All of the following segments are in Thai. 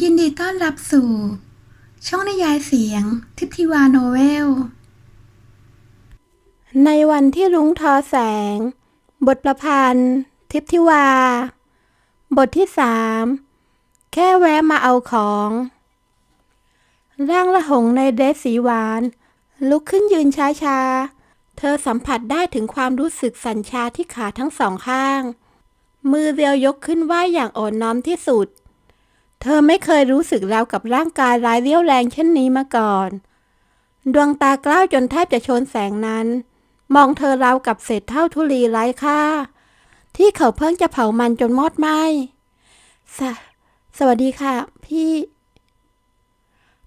ยินดีต้อนรับสู่ ช่องนิยายเสียง ทิพทิวาโนเวล ในวันที่รุ้งทอแสง บทประพันธ์ ทิพทิวา บทที่สามแค่แวะมาเอาของ ร่างละหงในเดรสสีหวาน ลุกขึ้นยืนช้าๆ เธอสัมผัสได้ถึงความรู้สึกสั่นชาที่ขาทั้งสองข้าง มือเรียวยกขึ้นไหวอย่างอ่อนน้อมที่สุด เธอไม่เคยรู้สึกแล้วกับร่างกายร้ายเรี่ยวแรงเช่นนี้มาก่อน ดวงตากล้าวจนแทบจะชนแสงนั้น มองเธอราวกับเศษเท่าธุลีไร้ค่า ที่เขาเพิ่งจะเผามันจนมอดไหมสสวัสดีค่ะ พี่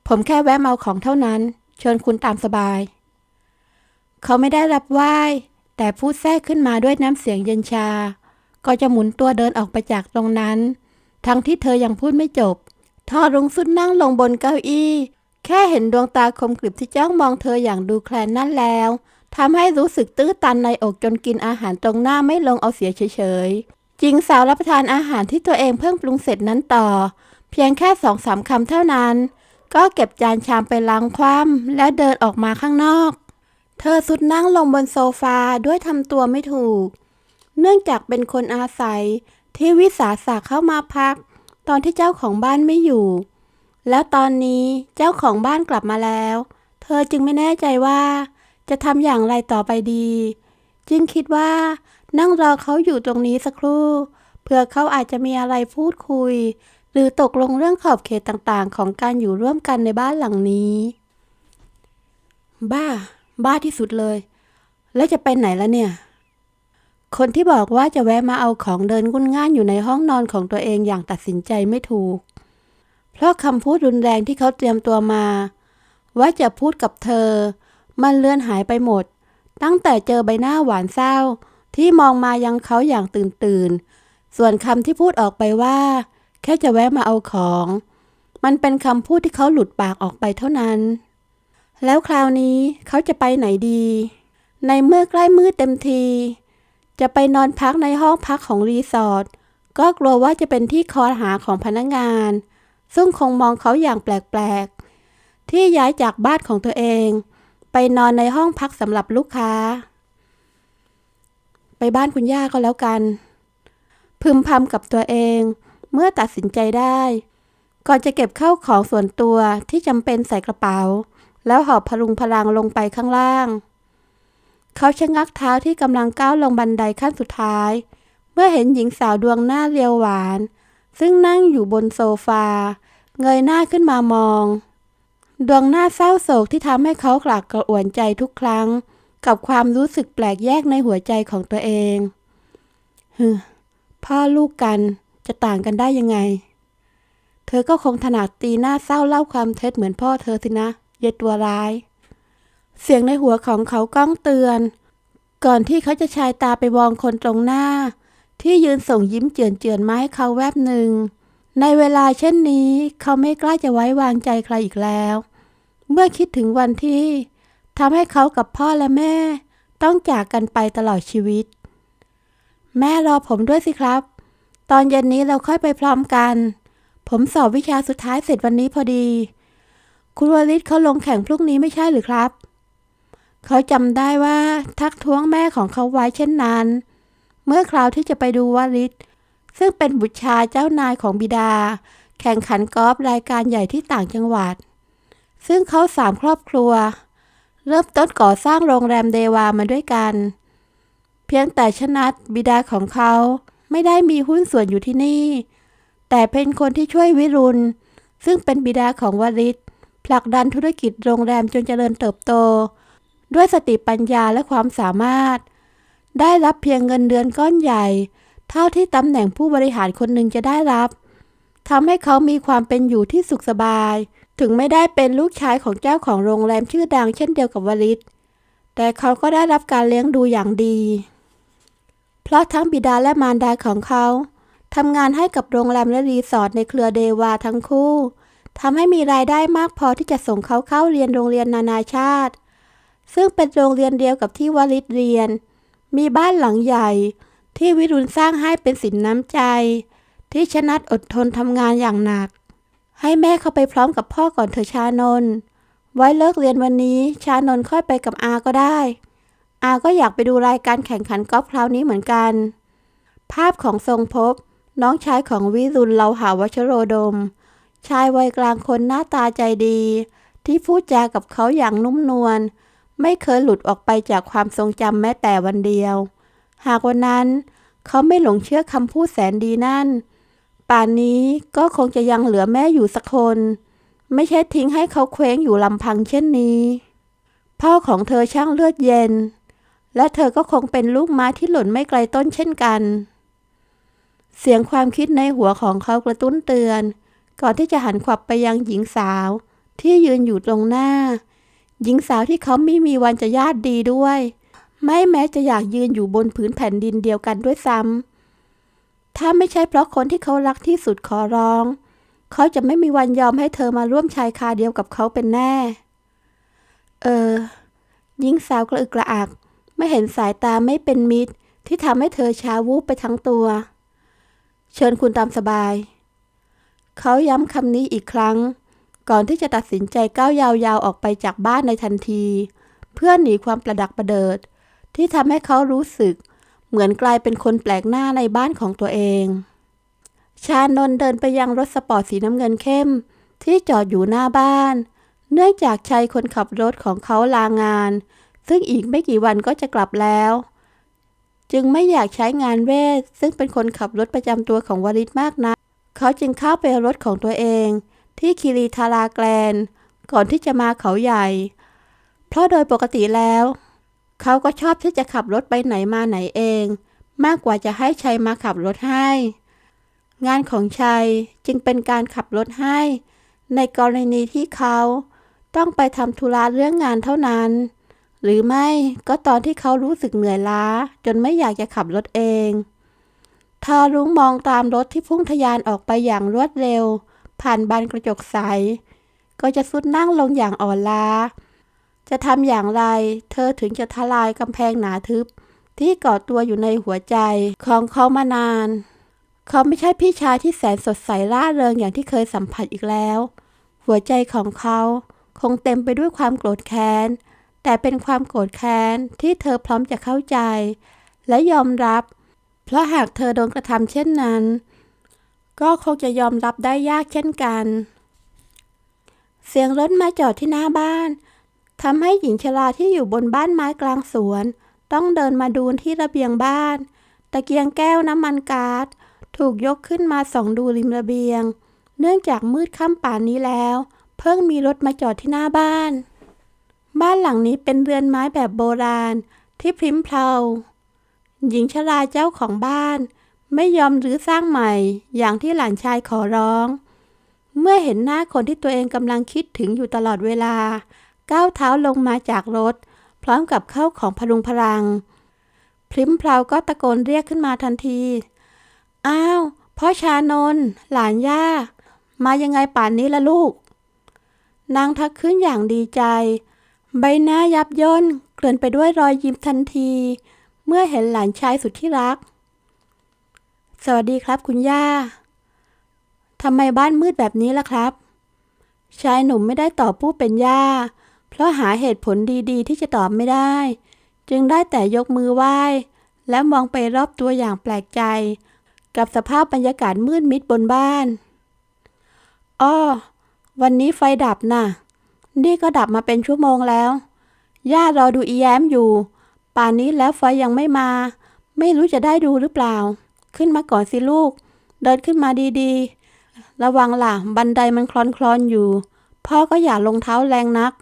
ผมแค่แวะเมาของเท่านั้น เชิญคุณตามสบาย เขาไม่ได้รับไหว้แต่พูดแทรกขึ้นมาด้วยน้ำเสียงเย็นชา ก็จะหมุนตัวเดินออกไปจากตรงนั้น ทั้งที่เธอยังพูดไม่จบ ทอรุงสุดนั่งลงบนเก้าอี้ แค่เห็นดวงตาคมกริบที่จ้องมองเธออย่างดูแคลนนั่นแล้วทำให้รู้สึกตื้อตันในอกจนกินอาหารตรงหน้าไม่ลงเอาเสียเฉยๆ จริงสาวรับประทานอาหารที่ตัวเองเพิ่งปรุงเสร็จนั้นต่อ เพียงแค่สองสามคำเท่านั้น ก็เก็บจานชามไปล้างคว่ำและเดินออกมาข้างนอก เธอสุดนั่งลงบนโซฟาด้วยทำตัวไม่ถูก เนื่องจากเป็นคนอาศัย ที่วิสาสะเข้ามาพัก ตอนที่เจ้าของบ้านไม่อยู่ แล้วตอนนี้เจ้าของบ้านกลับมาแล้ว เธอจึงไม่แน่ใจว่า จะทำอย่างไรต่อไปดี จึงคิดว่า นั่งรอเขาอยู่ตรงนี้สักครู่เพื่อเขาอาจจะมีอะไรพูดคุย หรือตกลงเรื่องขอบเขตต่างๆ ของการอยู่ร่วมกันในบ้านหลังนี้ บ้า บ้าที่สุดเลย แล้วจะไปไหนและเนี่ย คนที่บอกว่าจะแวะมาเอาของเดินงุนง่านอยู่ในห้องนอนของตัวเองอย่างตัดสินใจไม่ถูก เพราะคำพูดรุนแรงที่เขาเตรียมตัวมา ว่าจะพูดกับเธอ มันเลือนหายไปหมด ตั้งแต่เจอใบหน้าหวานเศร้า ที่มองมายังเขาอย่างตื่นตื่น ส่วนคำที่พูดออกไปว่า แค่จะแวะมาเอาของ มันเป็นคำพูดที่เขาหลุดปากออกไปเท่านั้น แล้วคราวนี้เขาจะไปไหนดี ในเมื่อใกล้มืดเต็มที จะไปนอนพักในห้องพักของรีสอร์ทก็กลัวว่าจะเป็นที่คอหาของพนักงาน ซึ่งคงมองเขาอย่างแปลกๆ ที่ย้ายจากบ้านของตัวเอง ไปนอนในห้องพักสำหรับลูกค้า ไปบ้านคุณย่าก็แล้วกัน พึมพำกับตัวเองเมื่อตัดสินใจได้ ก่อนจะเก็บเข้าของส่วนตัวที่จำเป็นใส่กระเป๋า แล้วหอบพลุงพลังลงไปข้างล่าง เขาชะงักเท้าที่กำลังก้าวลงบันไดขั้นสุดท้าย เมื่อเห็นหญิงสาวดวงหน้าเรียวหวาน ซึ่งนั่งอยู่บนโซฟา เงยหน้าขึ้นมามอง ดวงหน้าเศร้าโศกที่ทำให้เขากลากกระอ่วนใจทุกครั้ง กับความรู้สึกแปลกแยกในหัวใจของตัวเองฮึพ่อลูกกันจะต่างกันได้ยังไง เธอก็คงถนัดตีหน้าเศร้าเล่าความเท็จเหมือนพ่อเธอสินะเย็ดตัวร้าย เสียงในหัวของเขาก้องเตือน ก่อนที่เขาจะชายตาไปมองคนตรงหน้า ที่ยืนส่งยิ้มเจือนเจือนมาให้เขาแวบหนึ่ง ในเวลาเช่นนี้ เขาไม่กล้าจะไว้วางใจใครอีกแล้ว เมื่อคิดถึงวันที่ทำให้เขากับพ่อและแม่ ต้องจากกันไปตลอดชีวิต แม่รอผมด้วยสิครับ ตอนเย็นนี้เราค่อยไปพร้อมกัน ผมสอบวิชาสุดท้ายเสร็จวันนี้พอดี คุณวริศเขาลงแข่งพรุ่งนี้ไม่ใช่หรือครับ เขาจำได้ว่าทักท้วงแม่ของเขาไว้เช่นนั้น เมื่อคราวที่จะไปดูวาริศซึ่งเป็นบุตรชายเจ้านายของบิดา แข่งขันกอล์ฟรายการใหญ่ที่ต่างจังหวัด ซึ่งเขาสามครอบครัว เริ่มต้นก่อสร้างโรงแรมเดวามาด้วยกัน เพียงแต่ชนัดบิดาของเขาไม่ได้มีหุ้นส่วนอยู่ที่นี่ แต่เป็นคนที่ช่วยวิรุณ ซึ่งเป็นบิดาของวริศผลักดันธุรกิจโรงแรมจนเจริญเติบโต ด้วยสติปัญญาและความสามารถ ได้รับเพียงเงินเดือนก้อนใหญ่ เท่าที่ตำแหน่งผู้บริหารคนหนึ่งจะได้รับทำให้เขามีความเป็นอยู่ที่สุขสบาย ถึงไม่ได้เป็นลูกชายของเจ้าของโรงแรมชื่อดังเช่นเดียวกับวริศแต่เขาก็ได้รับการเลี้ยงดูอย่างดี เพราะทั้งบิดาและมารดาของเขาทำงานให้กับโรงแรมและรีสอร์ทในเครือเดวาทั้งคู่ทำให้มีรายได้มากพอที่จะส่งเขาเข้าเรียนโรงเรียนนานาชาติ ซึ่งเป็นโรงเรียนเดียวกับที่วลิตเรียน มีบ้านหลังใหญ่ ที่วิรุณสร้างให้เป็นสินน้ำใจ ที่ชนัดอดทนทำงานอย่างหนัก ให้แม่เข้าไปพร้อมกับพ่อก่อนเถอชานน ไว้เลิกเรียนวันนี้ชานนค่อยไปกับอาก็ได้ อาก็อยากไปดูรายการแข่งขันกอล์ฟคราวนี้เหมือนกัน ภาพของทรงภพน้องชายของวิรุณเลาหาวชโรดม ชายวัยกลางคนหน้าตาใจดี ที่พูดจากับเขาอย่างนุ่มนวล ไม่เคยหลุดออกไปจากความทรงจำแม้แต่วันเดียว หากวันนั้น เขาไม่หลงเชื่อคำพูดแสนดีนั่น ป่านนี้ก็คงจะยังเหลือแม่อยู่สักคน ไม่ใช่ทิ้งให้เขาเคว้งอยู่ลำพังเช่นนี้ พ่อของเธอช่างเลือดเย็น และเธอก็คงเป็นลูกม้าที่หล่นไม่ไกลต้นเช่นกัน เสียงความคิดในหัวของเขากระตุ้นเตือน ก่อนที่จะหันขวับไปยังหญิงสาวที่ยืนอยู่ตรงหน้า หญิงสาวที่เขาไม่มีวันจะญาติดีด้วย ไม่แม้จะอยากยืนอยู่บนผืนแผ่นดินเดียวกันด้วยซ้ำถ้าไม่ใช่เพราะคนที่เขารักที่สุดขอร้อง เขาจะไม่มีวันยอมให้เธอมาร่วมชายคาเดียวกับเขาเป็นแน่ เออหญิงสาวกระอึกกระอัก ไม่เห็นสายตาไม่เป็นมิตร ที่ทำให้เธอชาวูบไปทั้งตัว เชิญคุณตามสบาย เขาย้ำคำนี้อีกครั้ง ก่อนที่จะตัดสินใจก้าวยาวๆออกไปจากบ้านในทันที เพื่อหนีความประดักประเดิด ที่ทำให้เขารู้สึก เหมือนกลายเป็นคนแปลกหน้าในบ้านของตัวเอง ชานนเดินไปยังรถสปอร์ตสีน้ำเงินเข้ม ที่จอดอยู่หน้าบ้าน เนื่องจากชายคนขับรถของเขาลางาน ซึ่งอีกไม่กี่วันก็จะกลับแล้ว จึงไม่อยากใช้งานเวทซึ่งเป็นคนขับรถประจำตัวของวริศมากนะักเขาจึงเข้าไปรถของตัวเอง ที่คิรีทาราแกลน ก่อนที่จะมาเขาใหญ่ เพราะโดยปกติแล้ว เขาก็ชอบที่จะขับรถไปไหนมาไหนเอง มากกว่าจะให้ชัยมาขับรถให้ งานของชัยจึงเป็นการขับรถให้ ในกรณีที่เขาต้องไปทำธุระเรื่องงานเท่านั้น หรือไม่ก็ตอนที่เขารู้สึกเหนื่อยล้า จนไม่อยากจะขับรถเองทารุ้งมองตามรถที่พุ่งทะยานออกไปอย่างรวดเร็ว ผ่านบานกระจกใส ก็จะสุดนั่งลงอย่างอ่อนล้า จะทำอย่างไร เธอถึงจะทลายกำแพงหนาทึบ ที่ก่อตัวอยู่ในหัวใจของเขามานาน เขาไม่ใช่พี่ชายที่แสนสดใสร่าเริงอย่างที่เคยสัมผัสอีกแล้ว หัวใจของเขาคงเต็มไปด้วยความโกรธแค้น แต่เป็นความโกรธแค้นที่เธอพร้อมจะเข้าใจ และยอมรับ เพราะหากเธอโดนกระทำเช่นนั้น ก็คงจะยอมรับได้ยากเช่นกัน เสียงรถมาจอดที่หน้าบ้านทำให้หญิงชราที่อยู่บนบ้านไม้กลางสวน ต้องเดินมาดูที่ระเบียงบ้าน ตะเกียงแก้วน้ำมันก๊าซถูกยกขึ้นมาส่องดูริมระเบียง เนื่องจากมืดค่ำป่านนี้แล้ว เพิ่งมีรถมาจอดที่หน้าบ้าน บ้านหลังนี้เป็นเรือนไม้แบบโบราณที่พริ้มเพลาหญิงชราเจ้าของบ้าน ไม่ยอมรื้อสร้างใหม่อย่างที่หลานชายขอร้อง เมื่อเห็นหน้าคนที่ตัวเองกำลังคิดถึงอยู่ตลอดเวลา ก้าวเท้าลงมาจากรถ พร้อมกับเข้าของพลุงพลัง พริ้มเพลาก็ตะโกนเรียกขึ้นมาทันที อ้าวพ่อชานนหลานย่า มายังไงป่านนี้ละลูก นางทักขึ้นอย่างดีใจ ใบหน้ายับย่นเกลื่อนไปด้วยรอยยิ้มทันที เมื่อเห็นหลานชายสุดที่รัก สวัสดีครับคุณย่า ทำไมบ้านมืดแบบนี้ล่ะครับ ชายหนุ่มไม่ได้ตอบผู้เป็นย่า เพราะหาเหตุผลดีๆ ที่จะตอบไม่ได้ จึงได้แต่ยกมือไหว้ และมองไปรอบตัวอย่างแปลกใจ กับสภาพบรรยากาศมืดมิดบนบ้าน อ้อ วันนี้ไฟดับน่ะ นี่ก็ดับมาเป็นชั่วโมงแล้ว ย่ารอดูอีแย้มอยู่ ป่านนี้แล้วไฟยังไม่มา ไม่รู้จะได้ดูหรือเปล่า ขึ้นมาก่อนสิลูก เดินขึ้นมาดีๆ ระวังล่ะ บันไดมันคลอนคลอนๆอยู่ พ่อก็อย่าลงเท้าแรงนัก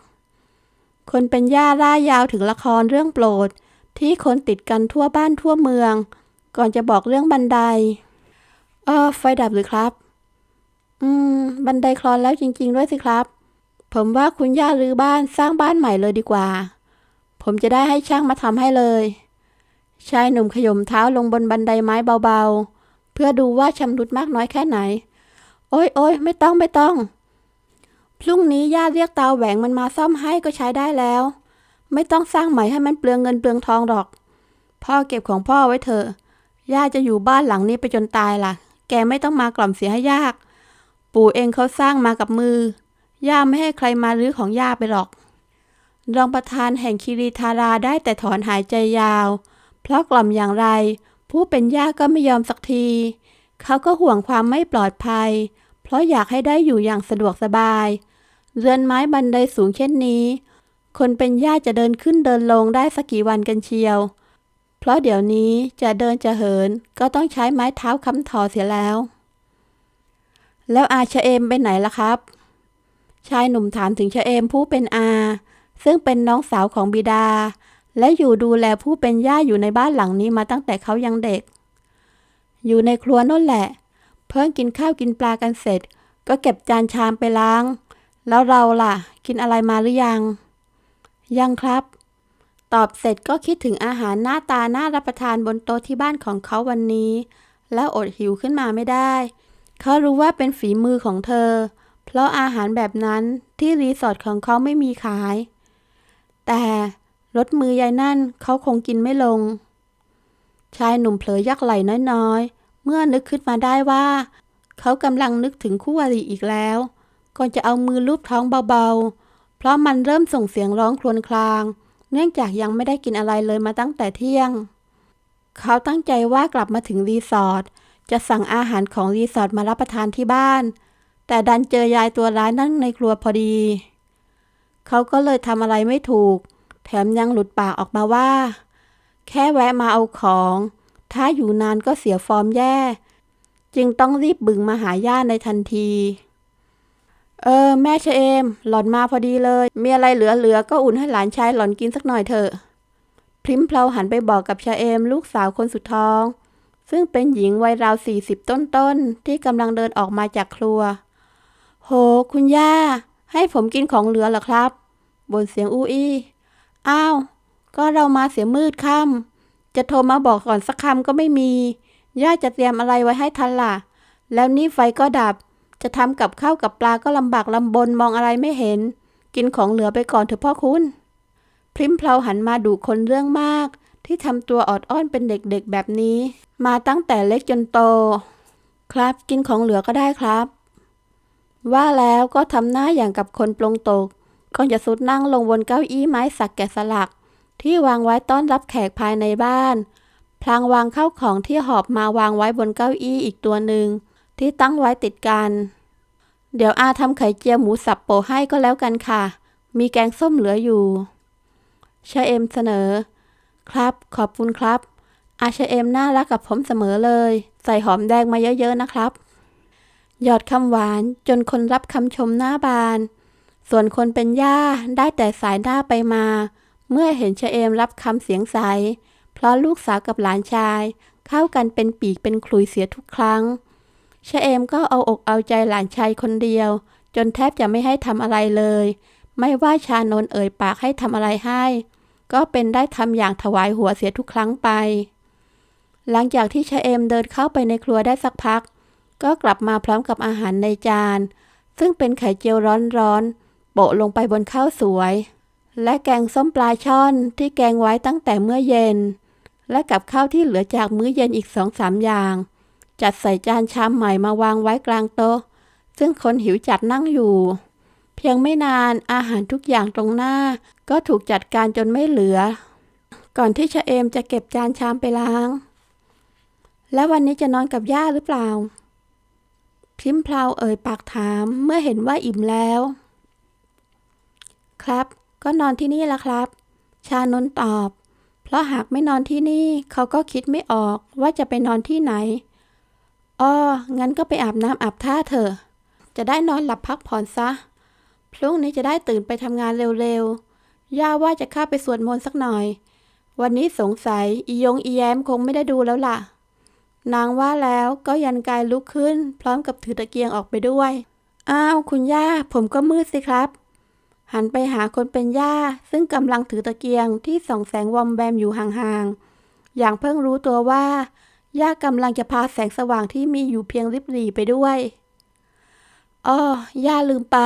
คนเป็นย่าร่ายยาวถึงละครเรื่องโปรด ที่คนติดกันทั่วบ้านทั่วเมือง ก่อนจะบอกเรื่องบันได เออ ไฟดับหรือครับ อืม บันไดคลอนแล้วจริง ๆ ด้วยสิครับ ผมว่าคุณย่ารื้อบ้านสร้างบ้านใหม่เลยดีกว่า ผมจะได้ให้ช่างมาทำให้เลย ชายหนุ่มขย่มเท้าลงบนบันไดไม้เบาๆ เพื่อดูว่าชำรุดมากน้อยแค่ไหน โอ้ยโอ้ยไม่ต้องไม่ต้อง พรุ่งนี้ย่าเรียกตาแหวงมันมาซ่อมให้ก็ใช้ได้แล้ว ไม่ต้องสร้างใหม่ให้มันเปลืองเงินเปลืองทองหรอก พ่อเก็บของพ่อไว้เถอะย่าจะอยู่บ้านหลังนี้ไปจนตายล่ะ แกไม่ต้องมากล่อมเสียให้ยาก ปู่เองเขาสร้างมากับมือย่าไม่ให้ใครมารื้อของย่าไปหรอก รองประธานแห่งคีรีธาราได้แต่ถอนหายใจยาว เพราะกล่อมอย่างไร ผู้เป็นย่าก็ไม่ยอมสักที เขาก็ห่วงความไม่ปลอดภัย เพราะอยากให้ได้อยู่อย่างสะดวกสบาย เรือนไม้บันไดสูงเช่นนี้ คนเป็นย่าจะเดินขึ้นเดินลงได้สักกี่วันกันเชียว เพราะเดี๋ยวนี้จะเดินจะเหินก็ต้องใช้ไม้เท้าค้ำถอเสียแล้ว แล้วอาชเอมไปไหนล่ะครับ ชายหนุ่มถามถึงชเอมผู้เป็นอา ซึ่งเป็นน้องสาวของบิดา และอยู่ดูแลผู้เป็นย่าอยู่ในบ้านหลังนี้มาตั้งแต่เขายังเด็ก อยู่ในครัวนั่นแหละ เพิ่งกินข้าวกินปลากันเสร็จ ก็เก็บจานชามไปล้าง แล้วเราล่ะ กินอะไรมาหรือยัง ยังครับ ตอบเสร็จก็คิดถึงอาหารหน้าตาน่ารับประทานบนโต๊ะที่บ้านของเขาวันนี้ แล้วอดหิวขึ้นมาไม่ได้ เขารู้ว่าเป็นฝีมือของเธอ เพราะอาหารแบบนั้นที่รีสอร์ทของเขาไม่มีขาย แต่ รสมือยายนั่นเขาคงกินไม่ลง ชายหนุ่มเผลอยักไหล่น้อยๆ เมื่อนึกขึ้นมาได้ว่า เขากำลังนึกถึงคู่อริอีกแล้วก่อนจะเอามือลูบท้องเบาๆ เพราะมันเริ่มส่งเสียงร้องครวญคราง เนื่องจากยังไม่ได้กินอะไรเลยมาตั้งแต่เที่ยง เขาตั้งใจว่ากลับมาถึงรีสอร์ทจะสั่งอาหารของรีสอร์ทมารับประทานที่บ้าน แต่ดันเจอยายตัวร้ายนั่งในครัวพอดี เขาก็เลยทำอะไรไม่ถูก แถมยังหลุดปากออกมาว่า แค่แวะมาเอาของ ถ้าอยู่นานก็เสียฟอร์มแย่ จึงต้องรีบบึงมาหาย่าในทันที เออ แม่ชเอม หล่อนมาพอดีเลย มีอะไรเหลือๆก็อุ่นให้หลานชายหล่อนกินสักหน่อยเถอะพริมเพลาหันไปบอกกับชะเอม ลูกสาวคนสุดท้อง ซึ่งเป็นหญิงวัยราวสี่สิบต้นๆ ที่กำลังเดินออกมาจากครัว โห คุณย่า ให้ผมกินของเหลือเหรอครับ บนเสียงอู้อี้ อ้าว ก็เรามาเสียมืดค่ำจะโทรมาบอกก่อนสักคำก็ไม่มี ย่าจะเตรียมอะไรไว้ให้ทันล่ะ แล้วนี่ไฟก็ดับ จะทำกับข้าวกับปลาก็ลำบากลำบนมองอะไรไม่เห็น กินของเหลือไปก่อนเถอะพ่อคุณ พริมเพลาหันมาดูคนเรื่องมาก ที่ทำตัวออดอ้อนเป็นเด็กๆแบบนี้ มาตั้งแต่เล็กจนโต ครับกินของเหลือก็ได้ครับว่าแล้วก็ทำหน้าอย่างกับคนปลงตก ก่อนจะสุดนั่งลงบนเก้าอี้ไม้สักแกะสลัก ที่วางไว้ต้อนรับแขกภายในบ้าน พลางวางเข้าของที่หอบมาวางไว้บนเก้าอี้อีกตัวหนึ่ง ที่ตั้งไว้ติดกัน เดี๋ยวอาทำไข่เจียวหมูสับโปะให้ก็แล้วกันค่ะ มีแกงส้มเหลืออยู่ชาเอมเสนอ ครับขอบคุณครับ อาชาเอมน่ารักกับผมเสมอเลย ใส่หอมแดงมาเยอะๆนะครับ หยอดคำหวานจนคนรับคำชมหน้าบาน ส่วนคนเป็นย่าได้แต่สายหน้าไปมา เมื่อเห็นชะเอมรับคำเสียงใส เพราะลูกสาวกับหลานชาย เข้ากันเป็นปีกเป็นขลุยเสียทุกครั้งชะเอมก็เอาอกเอาใจหลานชายคนเดียว จนแทบจะไม่ให้ทำอะไรเลย ไม่ว่าชานนเอ่ยปากให้ทำอะไรให้ ก็เป็นได้ทำอย่างถวายหัวเสียทุกครั้งไป หลังจากที่ชะเอมเดินเข้าไปในครัวได้สักพัก ก็กลับมาพร้อมกับอาหารในจาน ซึ่งเป็นไข่เจียวร้อนๆ โปะลงไปบนข้าวสวย และแกงส้มปลาช่อนที่แกงไว้ตั้งแต่เมื่อเย็น และกับข้าวที่เหลือจากมื้อเย็นอีกสองสามอย่าง จัดใส่จานชามใหม่มาวางไว้กลางโต๊ะ ซึ่งคนหิวจัดนั่งอยู่ เพียงไม่นานอาหารทุกอย่างตรงหน้า ก็ถูกจัดการจนไม่เหลือ ก่อนที่ชะเอมจะเก็บจานชามไปล้าง แล้ววันนี้จะนอนกับย่าหรือเปล่าพิมพลาวเอ่ยปากถามเมื่อเห็นว่าอิ่มแล้ว ครับ ก็นอนที่นี่ละครับ ชานนตอบ เพราะหากไม่นอนที่นี่ เขาก็คิดไม่ออกว่าจะไปนอนที่ไหนอ้องั้นก็ไปอาบน้ำอาบท่าเถอะ จะได้นอนหลับพักผ่อนซะ พรุ่งนี้จะได้ตื่นไปทำงานเร็วๆ ย่าว่าจะข้าไปสวดมนต์สักหน่อย วันนี้สงสัยอียงอีแย้มคงไม่ได้ดูแล้วล่ะ นางว่าแล้วก็ยันกายลุกขึ้น พร้อมกับถือตะเกียงออกไปด้วย อ้าว คุณย่า ผมก็มืดสิครับ หันไปหาคนเป็นย่า ซึ่งกำลังถือตะเกียงที่ส่องแสงวอมแวมอยู่ห่างๆ อย่างเพิ่งรู้ตัวว่าย่ากำลังจะพาแสงสว่างที่มีอยู่เพียงริบหรี่ไปด้วยอ้อย่าลืมไป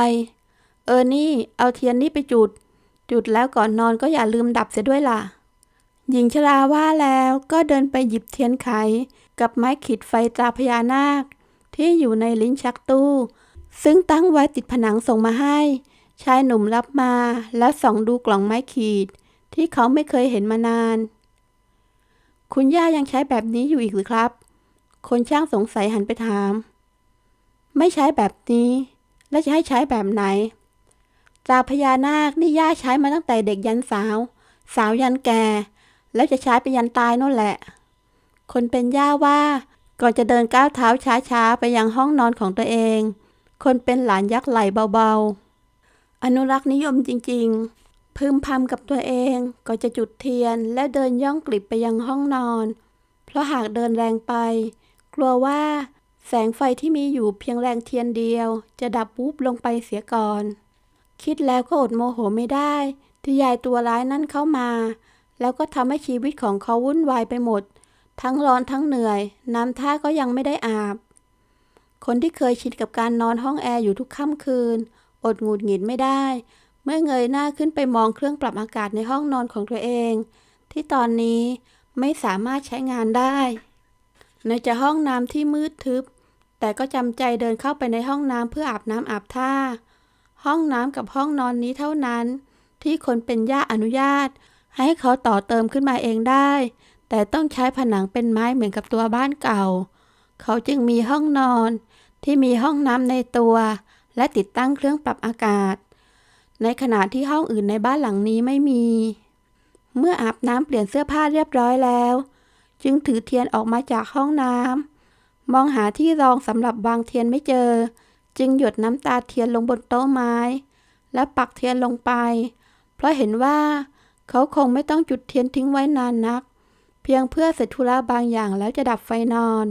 เออนี่ เอาเทียนนี่ไปจุด จุดแล้วก่อนนอนก็อย่าลืมดับเสียด้วยล่ะ หญิงชราว่าแล้วก็เดินไปหยิบเทียนไข กับไม้ขีดไฟตราพญานาค ที่อยู่ในลิ้นชักตู้ ซึ่งตั้งไว้ติดผนังส่งมาให้ ชายหนุ่มรับมาแล้วส่องดูกล่องไม้ขีด ที่เขาไม่เคยเห็นมานาน คุณย่ายังใช้แบบนี้อยู่อีกหรือครับ คนช่างสงสัยหันไปถาม ไม่ใช้แบบนี้ แล้วจะให้ใช้แบบไหน จากพญานาคนี่ย่าใช้มาตั้งแต่เด็กยันสาว สาวยันแก่ แล้วจะใช้ไปยันตายนั่นแหละ คนเป็นย่าว่าก่อนจะเดินก้าวเท้าช้าๆ ไปยังห้องนอนของตัวเอง คนเป็นหลานยักไหลเบาๆ อนุรักษ์นิยมจริง ๆ พึมพำกับตัวเองก็จะจุดเทียนและเดินย่องกลิบไปยังห้องนอน เพราะหากเดินแรงไป กลัวว่าแสงไฟที่มีอยู่เพียงแรงเทียนเดียว จะดับวูบลงไปเสียก่อน คิดแล้วก็อดโมโหไม่ได้ ที่ยายตัวร้ายนั่นเข้ามา แล้วก็ทำให้ชีวิตของเขาวุ่นวายไปหมด ทั้งร้อนทั้งเหนื่อย น้ำท่าก็ยังไม่ได้อาบ คนที่เคยชินกับการนอนห้องแอร์อยู่ทุกค่ำคืน อดหงุดหงิดไม่ได้ เมื่อเงยหน้าขึ้นไปมองเครื่องปรับอากาศในห้องนอนของตัวเอง ที่ตอนนี้ไม่สามารถใช้งานได้ในจะห้องน้ำที่มืดทึบ แต่ก็จำใจเดินเข้าไปในห้องน้ำเพื่ออาบน้ำอาบท่า ห้องน้ำกับห้องนอนนี้เท่านั้น ที่คนเป็นย่าอนุญาต ให้เขาต่อเติมขึ้นมาเองได้ แต่ต้องใช้ผนังเป็นไม้เหมือนกับตัวบ้านเก่า เขาจึงมีห้องนอนที่มีห้องน้ำในตัว และติดตั้งเครื่องปรับอากาศ ในขณะที่ห้องอื่นในบ้านหลังนี้ไม่มี เมื่ออาบน้ำเปลี่ยนเสื้อผ้าเรียบร้อยแล้ว จึงถือเทียนออกมาจากห้องน้ำมองหาที่รองสำหรับวางเทียนไม่เจอ จึงหยดน้ำตาเทียนลงบนโต๊ะไม้ และปักเทียนลงไป เพราะเห็นว่า เขาคงไม่ต้องจุดเทียนทิ้งไว้นานนัก เพียงเพื่อเสร็จธุระบางอย่างแล้วจะดับไฟนอน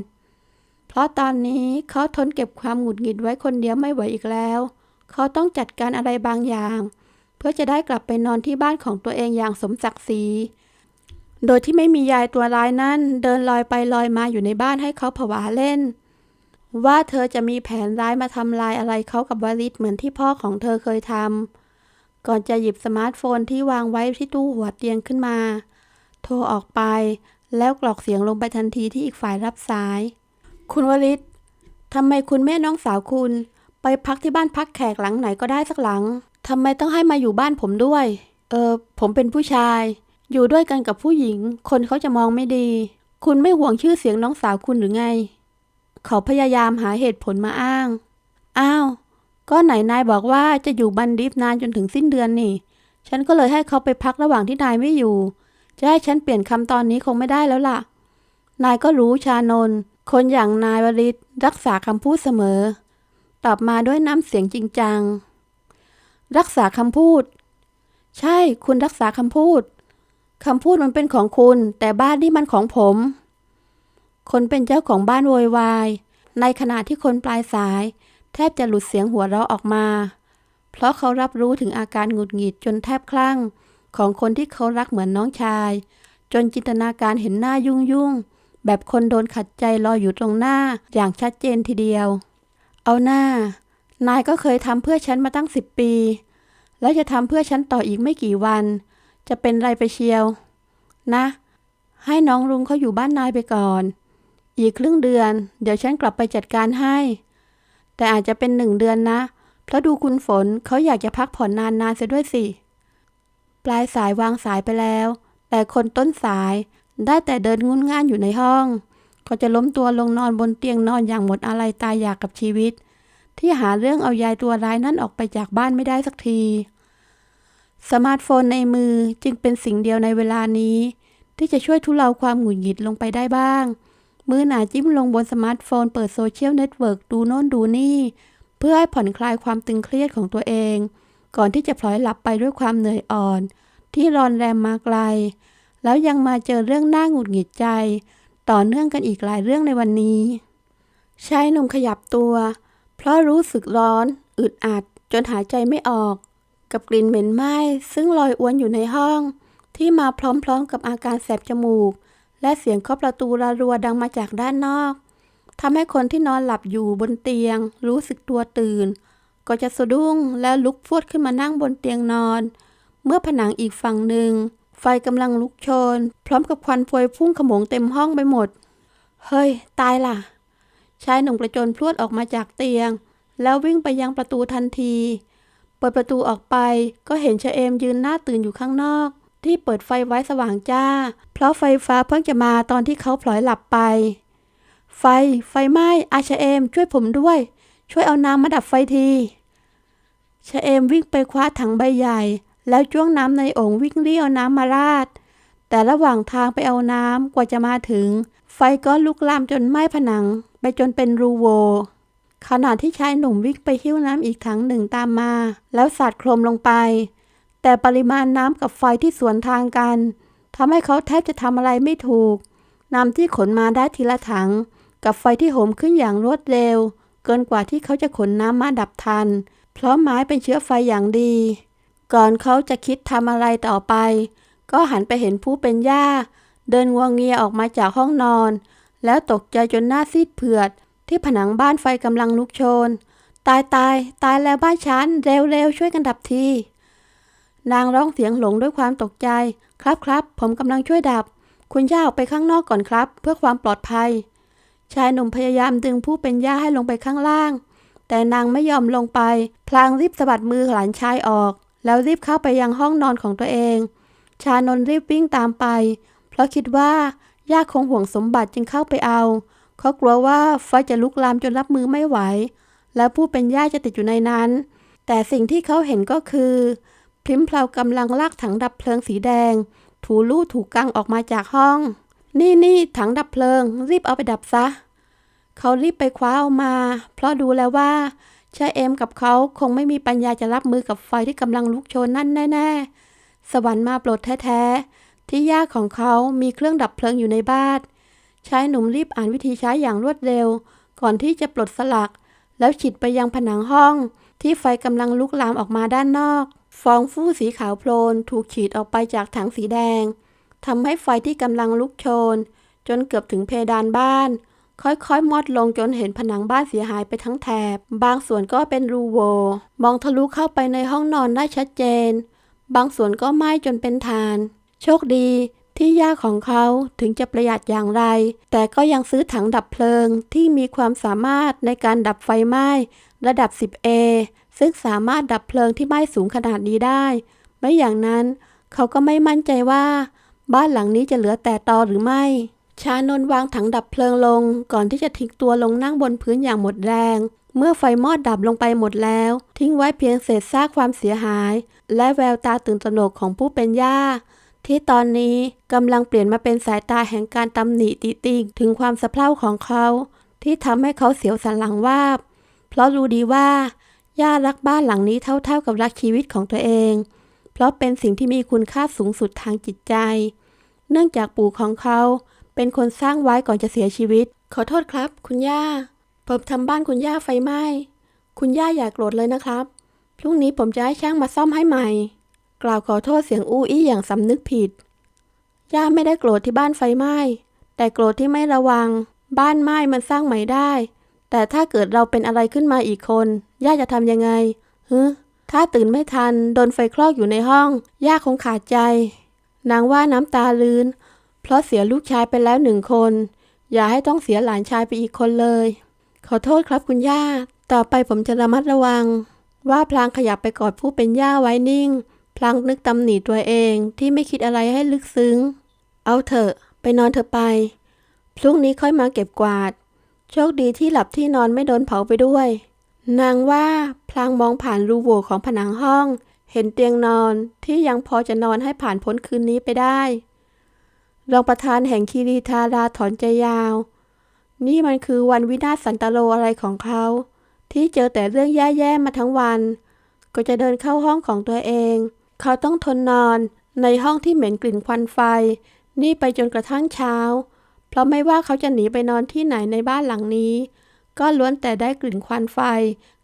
เพราะตอนนี้เขาทนเก็บความหงุดหงิดไว้คนเดียวไม่ไหวอีกแล้ว เขาต้องจัดการอะไรบางอย่าง เพื่อจะได้กลับไปนอนที่บ้านของตัวเองอย่างสมศักดิ์ศรี โดยที่ไม่มียายตัวร้ายนั่น เดินลอยไปลอยมาอยู่ในบ้านให้เขาผวาเล่น ว่าเธอจะมีแผนร้ายมาทำลายอะไรเขากับวลิตเหมือนที่พ่อของเธอเคยทำก่อนจะหยิบสมาร์ทโฟนที่วางไว้ที่ตู้หัวเตียงขึ้นมา โทรออกไปแล้วกรอกเสียงลงไปทันทีที่อีกฝ่ายรับสาย คุณวลิตทำไมคุณแม่น้องสาวคุณ ไปพักที่บ้านพักแขกหลังไหนก็ได้สักหลังทำไมต้องให้มาอยู่บ้านผมด้วย เออ ผมเป็นผู้ชาย อยู่ด้วยกันกับผู้หญิง คนเขาจะมองไม่ดี คุณไม่ห่วงชื่อเสียงน้องสาวคุณหรือไง เขาพยายามหาเหตุผลมาอ้าง อ้าว ก็ไหนนายบอกว่าจะอยู่บันดิฟนานจนถึงสิ้นเดือนนี่ ฉันก็เลยให้เขาไปพักระหว่างที่นายไม่อยู่ จะให้ฉันเปลี่ยนคำตอนนี้คงไม่ได้แล้วล่ะ นายก็รู้ชานนท์ คนอย่างนายวริศรักษาคำพูดเสมอ ตอบมาด้วยน้ำเสียงจริงจัง รักษาคำพูด ใช่คุณรักษาคำพูดคำพูดมันเป็นของคุณ แต่บ้านนี่มันของผม คนเป็นเจ้าของบ้านโวยวาย ในขณะที่คนปลายสาย แทบจะหลุดเสียงหัวเราะออกมา เพราะเขารับรู้ถึงอาการหงุดหงิดจนแทบคลั่ง ของคนที่เขารักเหมือนน้องชาย จนจินตนาการเห็นหน้ายุ่งยุ่ง แบบคนโดนขัดใจลออยู่ตรงหน้าอย่างชัดเจนทีเดียว เอาหน้า นายก็เคยทำเพื่อฉันมาตั้งสิบปี แล้วจะทำเพื่อฉันต่ออีกไม่กี่วัน จะเป็นไรไปเชียว นะ ให้น้องลุงเขาอยู่บ้านนายไปก่อน อีกครึ่งเดือน เดี๋ยวฉันกลับไปจัดการให้ แต่อาจจะเป็นหนึ่งเดือนนะ เพราะดูคุณฝนเขาอยากจะพักผ่อนนานๆเสียด้วยสิ ปลายสายวางสายไปแล้ว แต่คนต้นสาย ได้แต่เดินงุนง่านอยู่ในห้อง ก็จะล้มตัวลงนอนบนเตียงนอนอย่างหมดอะไรตายอยากกับชีวิต ที่หาเรื่องเอายายตัวร้ายนั่นออกไปจากบ้านไม่ได้สักที สมาร์ทโฟนในมือจึงเป็นสิ่งเดียวในเวลานี้ ที่จะช่วยทุเลาความหงุดหงิดลงไปได้บ้าง มือหนาจิ้มลงบนสมาร์ทโฟนเปิดโซเชียลเน็ตเวิร์กดูโน่นดูนี่ เพื่อให้ผ่อนคลายความตึงเครียดของตัวเอง ก่อนที่จะพลอยหลับไปด้วยความเหนื่อยอ่อน ที่รอนแรมมาไกล แล้วยังมาเจอเรื่องน่าหงุดหงิดใจ ต่อเนื่องกันอีกหลายเรื่องในวันนี้ชายหนุ่มขยับตัว เพราะรู้สึกร้อน อึดอัด จนหายใจไม่ออก กับกลิ่นเหม็นไหม้ซึ่งลอยอวนอยู่ในห้อง ที่มาพร้อมๆกับอาการแสบจมูก และเสียงเคาะประตูระรัวดังมาจากด้านนอกทำให้คนที่นอนหลับอยู่บนเตียง รู้สึกตัวตื่น ก็จะสะดุ้งแล้วลุกพรวดขึ้นมานั่งบนเตียงนอน เมื่อผนังอีกฝั่งหนึ่ง ไฟกำลังลุกโชน พร้อมกับควันพวยพุ่งขโมงเต็มห้องไปหมด เฮ้ย ตายล่ะ ชายหนุ่มกระโจนพรวดออกมาจากเตียง แล้ววิ่งไปยังประตูทันที เปิดประตูออกไปก็เห็นชเอมยืนหน้าตื่นอยู่ข้างนอก ที่เปิดไฟไว้สว่างจ้า เพราะไฟฟ้าเพิ่งจะมาตอนที่เขาพลอยหลับไป ไฟ ไฟไหม้อาชเอม ช่วยผมด้วย ช่วยเอาน้ำมาดับไฟทีชเอมวิ่งไปคว้าถังใบใหญ่ แล้วจ้วงน้ำในโอ่งวิ่งรีเอาน้ำมาราด แต่ระหว่างทางไปเอาน้ำกว่าจะมาถึง ไฟก็ลุกลามจนไหม้ผนัง ไปจนเป็นรูโวขณะที่ชายหนุ่มวิ่งไปหิ้วน้ำอีกถังหนึ่งตามมา แล้วสาดโครมลงไป แต่ปริมาณน้ำกับไฟที่สวนทางกันทำให้เขาแทบจะทำอะไรไม่ถูกน้ำที่ขนมาได้ทีละถัง กับไฟที่โหมขึ้นอย่างรวดเร็ว เกินกว่าที่เขาจะขนน้ำมาดับทัน เพราะไม้เป็นเชื้อไฟอย่างดี ก่อนเขาจะคิดทำอะไรต่อไป ก็หันไปเห็นผู้เป็นย่า เดินงวงเงียออกมาจากห้องนอน แล้วตกใจจนหน้าซีดเผือด ที่ผนังบ้านไฟกำลังลุกโชน ตายตายตายแล้วบ้านฉัน เร็วเร็วช่วยกันดับที นางร้องเสียงหลงด้วยความตกใจ ครับครับผมกำลังช่วยดับ คุณย่าออกไปข้างนอกก่อนครับ เพื่อความปลอดภัย ชายหนุ่มพยายามดึงผู้เป็นย่าให้ลงไปข้างล่าง แต่นางไม่ยอมลงไป พลางรีบสะบัดมือหลานชายออก แล้วรีบเข้าไปยังห้องนอนของตัวเอง ชานนรีบวิ่งตามไป เพราะคิดว่าย่าคงห่วงสมบัติจึงเข้าไปเอา เขากลัวว่าไฟจะลุกลามจนรับมือไม่ไหว แล้วผู้เป็นย่าจะติดอยู่ในนั้น แต่สิ่งที่เขาเห็นก็คือ พริมเพลากำลังลากถังดับเพลิงสีแดง ถูลู่ถูกังออกมาจากห้อง นี่นี่ถังดับเพลิง รีบเอาไปดับซะ เขารีบไปคว้าเอามา เพราะดูแล้วว่า ชาเอมกับเขาคงไม่มีปัญญาจะรับมือกับไฟที่กำลังลุกโชนนั่นแน่ ๆ สวรรค์มาโปรดแท้ๆ ที่ย่าของเขามีเครื่องดับเพลิงอยู่ในบ้านชายหนุ่มรีบอ่านวิธีใช้อย่างรวดเร็ว ก่อนที่จะปลดสลัก แล้วฉีดไปยังผนังห้อง ที่ไฟกำลังลุกลามออกมาด้านนอก ฟองฟู่สีขาวโพลนถูกฉีดออกไปจากถังสีแดงทำให้ไฟที่กำลังลุกโชน จนเกือบถึงเพดานบ้าน ค่อยๆ มอดลงจนเห็นผนังบ้านเสียหายไปทั้งแถบ บางส่วนก็เป็นรูโว มองทะลุเข้าไปในห้องนอนได้ชัดเจน บางส่วนก็ไหม้จนเป็นฐาน โชคดีที่ย่าของเขาถึงจะประหยัดอย่างไร แต่ก็ยังซื้อถังดับเพลิงที่มีความสามารถในการดับไฟไหม้ระดับ 10A ซึ่งสามารถดับเพลิงที่ไหม้สูงขนาดนี้ได้ ไม่อย่างนั้น เขาก็ไม่มั่นใจว่า บ้านหลังนี้จะเหลือแต่ตอหรือไม่ ชานนวางถังดับเพลิงลง ก่อนที่จะทิ้งตัวลงนั่งบนพื้นอย่างหมดแรง เมื่อไฟมอดดับลงไปหมดแล้ว ทิ้งไว้เพียงเศษซากความเสียหาย และแววตาตื่นตระหนกของผู้เป็นย่า ที่ตอนนี้กำลังเปลี่ยนมาเป็นสายตาแห่งการตำหนิติติงถึงความสะเพร่าของเขา ที่ทำให้เขาเสียวสันหลังวาบ เพราะรู้ดีว่า ย่ารักบ้านหลังนี้เท่าๆกับรักชีวิตของตัวเอง เพราะเป็นสิ่งที่มีคุณค่าสูงสุดทางจิตใจ เนื่องจากปู่ของเขา เป็นคนสร้างไว้ก่อนจะเสียชีวิต ขอโทษครับ คุณย่า ผมทำบ้านคุณย่าไฟไหม้ คุณย่าอย่าโกรธเลยนะครับ พรุ่งนี้ผมจะให้ช่างมาซ่อมให้ใหม่ กล่าวขอโทษเสียงอู้อี้อย่างสำนึกผิด ย่าไม่ได้โกรธที่บ้านไฟไหม้ แต่โกรธที่ไม่ระวัง บ้านไหม้มันสร้างใหม่ได้ แต่ถ้าเกิดเราเป็นอะไรขึ้นมาอีกคน ย่าจะทำยังไงฮึถ้าตื่นไม่ทัน โดนไฟคลอกอยู่ในห้อง ย่าคงขาดใจ นางว่าน้ำตาลื้น เพราะเสียลูกชายไปแล้วหนึ่งคน อย่าให้ต้องเสียหลานชายไปอีกคนเลย ขอโทษครับคุณย่า ต่อไปผมจะระมัดระวัง ว่าพลางขยับไปกอดผู้เป็นย่าไว้นิ่ง พลางนึกตำหนิตัวเองที่ไม่คิดอะไรให้ลึกซึ้ง เอาเถอะ ไปนอนเถอะไป พรุ่งนี้ค่อยมาเก็บกวาด โชคดีที่หลับที่นอนไม่โดนเผาไปด้วย นางว่าพลางมองผ่านรูโหว่ของผนังห้อง เห็นเตียงนอนที่ยังพอจะนอนให้ผ่านพ้นคืนนี้ไปได้ รองประธานแห่งคีรีธาราถอนใจยาว นี่มันคือวันวินาศสันตโลอะไรของเขา ที่เจอแต่เรื่องแย่ๆมาทั้งวัน ก็จะเดินเข้าห้องของตัวเอง เขาต้องทนนอนในห้องที่เหม็นกลิ่นควันไฟ นี่ไปจนกระทั่งเช้า เพราะไม่ว่าเขาจะหนีไปนอนที่ไหนในบ้านหลังนี้ ก็ล้วนแต่ได้กลิ่นควันไฟ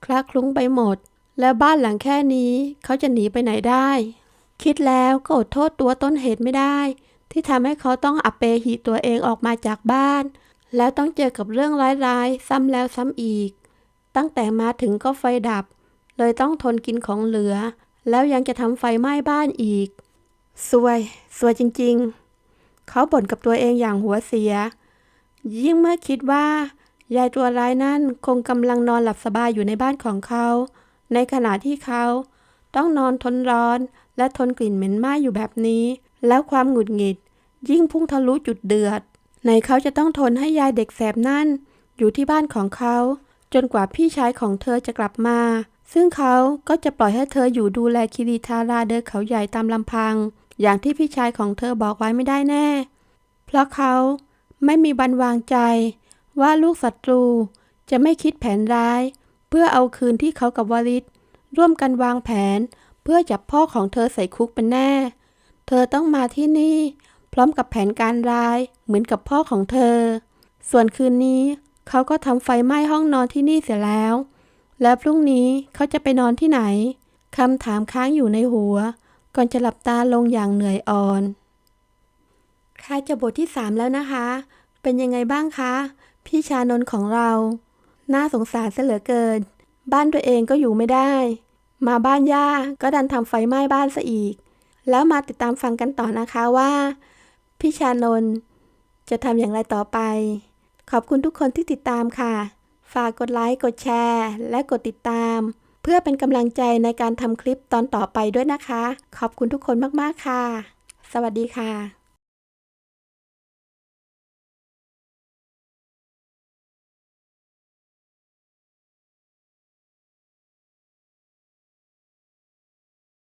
คละคลุ้งไปหมด แล้วบ้านหลังแค่นี้ เขาจะหนีไปไหนได้ คิดแล้วก็อดโทษตัวต้นเหตุไม่ได้ ที่ทำให้เขาต้องอัปเปหิตัวเองออกมาจากบ้าน แล้วต้องเจอกับเรื่องร้ายๆ ซ้ำแล้วซ้ำอีก ตั้งแต่มาถึงก็ไฟดับ เลยต้องทนกินของเหลือ แล้วยังจะทำไฟไหม้บ้านอีกสวยสวยจริงๆ เขาบ่นกับตัวเองอย่างหัวเสีย ยิ่งเมื่อคิดว่า ยายตัวร้ายนั่นคงกำลังนอนหลับสบายอยู่ในบ้านของเขา ในขณะที่เขาต้องนอนทนร้อนและทนกลิ่นเหม็นไหม้อยู่แบบนี้ แล้วความหงุดหงิด ยิ่งพุ่งทะลุจุดเดือดไหนเขาจะต้องทนให้ยายเด็กแสบนั่น อยู่ที่บ้านของเขา จนกว่าพี่ชายของเธอจะกลับมา ซึ่งเขาก็จะปล่อยให้เธออยู่ดูแลคิริทาราเดินเขาใหญ่ตามลำพัง อย่างที่พี่ชายของเธอบอกไว้ไม่ได้แน่ เพราะเขาไม่มีบันวางใจ ว่าลูกศัตรูจะไม่คิดแผนร้าย เพื่อเอาคืนที่เขากับวลิตร่วมกันวางแผน เพื่อจับพ่อของเธอใส่คุกเป็นแน่ เธอต้องมาที่นี่ พร้อมกับแผนการร้ายเหมือนกับพ่อของเธอ ส่วนคืนนี้เขาก็ทำไฟไหม้ห้องนอนที่นี่เสร็จแล้ว แล้วพรุ่งนี้เขาจะไปนอนที่ไหนคำถามค้างอยู่ในหัว ก่อนจะหลับตาลงอย่างเหนื่อยอ่อนค่ะจะบทที่ 3 แล้วนะคะ เป็นยังไงบ้างคะ พี่ชานนท์ของเรา น่าสงสารเสเหลือเกิน บ้านตัวเองก็อยู่ไม่ได้ มาบ้านย่าก็ดันทำไฟไหม้บ้านซะอีก แล้วมาติดตามฟังกันต่อนะคะว่า พี่ชานนท์จะทำอย่างไรต่อไป ขอบคุณทุกคนที่ติดตามค่ะ ฝากกดไลค์ กดแชร์ และกดติดตาม เพื่อเป็นกำลังใจในการทำคลิปตอนต่อไปด้วยนะคะ ขอบคุณทุกคนมาก ๆ ค่ะ สวัสดีค่ะ